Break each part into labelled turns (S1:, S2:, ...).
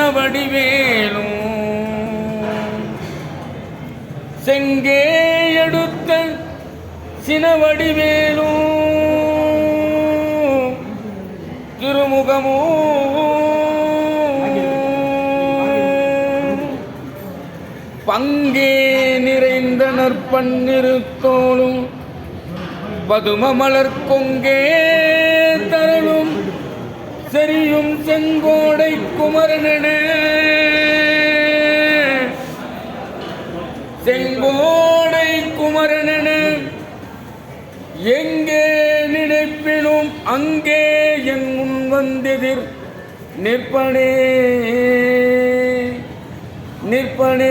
S1: வடிவேலும் செங்கே எடுத்த சினவடிவேலும். திருமுகமோ. பங்கே நிறைந்த நற்பன்னிருத்தோளும் பதும மலர் கொங்கே. செரியும் செங்கோடை குமரனென. செங்கோடை குமரனென. எங்கே நினைப்பினும் அங்கே என் முன் வந்தெதிர் நிற்பனே. நிற்பனே.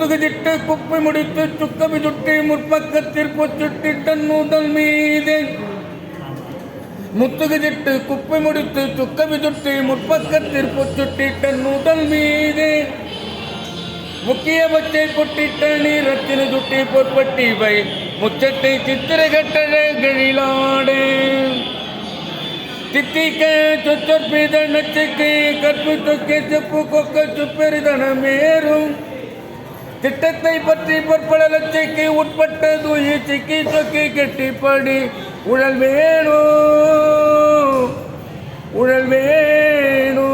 S1: முத்துகு சிட்டு குப்பை முடித்து சுக்கவி சுட்டி முற்பக்கத்திற்கு சுட்டிட்டன் நூதல் மீது. முத்துகு சிட்டு குப்பை முடித்து சுக்கவி சுட்டி முற்பக்கத்திற்கு சுட்டிட்டன் நூதல் மீது. முக்கிய பச்சை பொட்டிட்ட நீர் சுட்டி பொற்பட்டி வை முச்சத்தை சித்திர கட்டழகிழாடு தித்திக்க சொச்சொற்பித நச்சுக்கு கற்பு தொக்கை செப்பு கொக்க சுப்பெரிதன மேரும். திட்டத்தை பற்றி பொற்பல லட்சைக்கு உட்பட்ட தூயி சிக்கி சொக்கி கெட்டிப்படி உழல் வேணோ உழல் வேணோ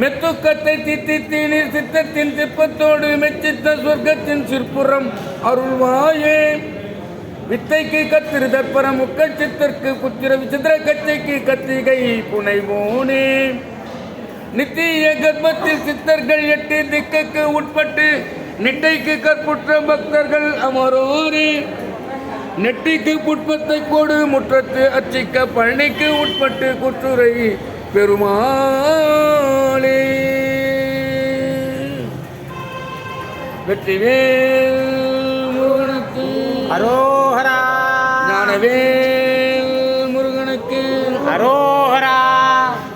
S1: மெத்துக்கத்தை தித்தித்தி நீர் சித்தத்தின் சிப்பத்தோடு மெச்சித்த சொர்க்கத்தின் சிற்புறம் அருள்வாயே. வித்தைக்கு கத்திரு தற்பரம் முக்கல் குத்திர விசித்திர கச்சைக்கு கத்திகை புனைவோனே. நித்திய கர்ப்பத்தில் சித்தர்கள் எட்டு திக்குக்கு உட்பட்டு நிட்டைக்கு கற்புற்ற பக்தர்கள் அமரோரே. நெட்டிக்கு புட்பத்தை கோடு முற்றத்து அச்சிக்க பழனிக்கு உட்பட்டு குற்றுரை பெருமாளே. வெற்றிவேல் முருகனுக்கு.
S2: அரோஹரா.
S1: ஞானவேல்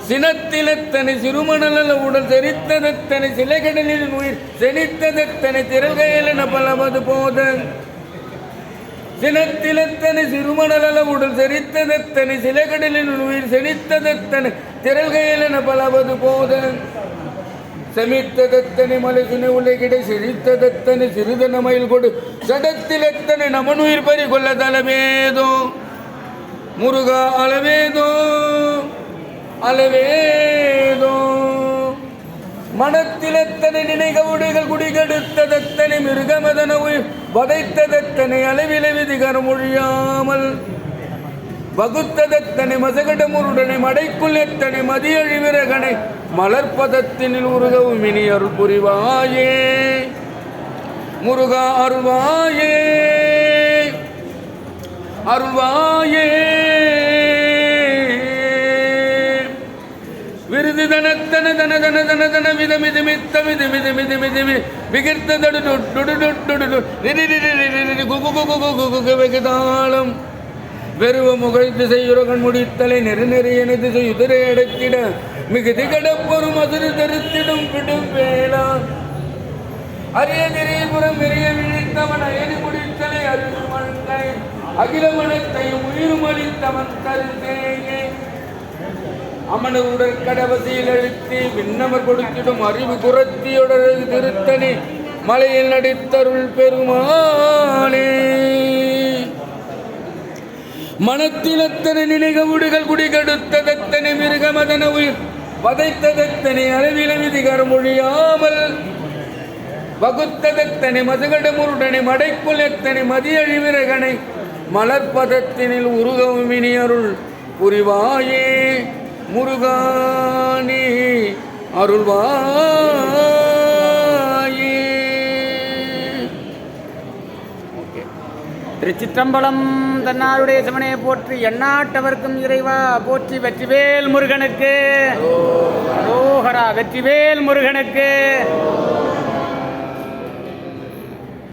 S1: சினத்திலத்தனை சிறுமணல உடல் செரித்ததத்தனை சிலைகடலில் உயிர் செழித்ததத்தனை திரள்கையிலன பலவது போத சினத்திலத்தனை சிறுமணல உடல் செரித்ததத்தனை சிலைகடலில் உயிர் செழித்ததத்தனை திரள்கையிலன பலவது போத செமித்ததத்தனை மலைசுனை உலகிடை சிரித்ததத்தனை சிறிதன மயில் கொடு. சடத்திலத்தனை நமனுயிர் பறி கொள்ள தலவேதோ முருகா அளவேதோ. அளவேதோ மனத்திலத்தனை நினைகவுடுகள் குடிகெடுத்ததத்தனை மிருகமதன மிருகமதனவு வதைத்ததத்தனை அளவில விதிகர மொழியாமல் வகுத்ததத்தனை மசகட முருடனை மடைக்குள் எத்தனை மதியழிவிரகனை மலர்பதத்தினில் உருகவும் இனி அருள் புரிவாயே. முருகா அருள்வாயே. அருள்வாயே. தனத்தன தன தன தன தன வித மிது மித்த மிது மிது மிது மிது மி விகிர்த்த தடு டுடு டுடு டுடு வெகுதாளம் வெறுவ முகழ் திசையுரகன் முடித்தலை நெரு நெறியன திசை உதிரை அடக்கிட மிகுதி கடப்பொரும் அதிரு தருத்திடும் பிடும் வேளா. அரிய திரைபுறம் எரிய விழித்தவன் அயனி முடித்தலை அருள் மணத்தை அகில மனத்தையும் உயிரும் அளித்தவன் கருதேயே அமன உடற்கடவசியில் அழுத்தி விண்ணமர் கொடுத்திடும் அறிவு குரத்தியுடர் திருத்தனி மலையில் நடித்தருள் பெருமானே. மனத்திலத்தனை நினைகவுடுகள் குடிகெடுத்ததத்தனை மிருகமதன உயிர் வதைத்ததத்தனை அளவில விதிகர மொழியாமல் வகுத்ததத்தனை மதுகட முருடனை மடைக்குள் எத்தனை மதியழிவிரகனை மலர்பதத்தினில் உருகவும் இனியருள் புரிவாயே. முருகானே அருள்வாயே.
S2: திருச்சிற்றம்பலம் தன்னாருடைய சிவனையை போற்றி எண்ணாட்டவர்க்கும் இறைவா போற்றி வெற்றிவேல் முருகனுக்கு. அரோஹரா வெற்றிவேல் முருகனுக்கு.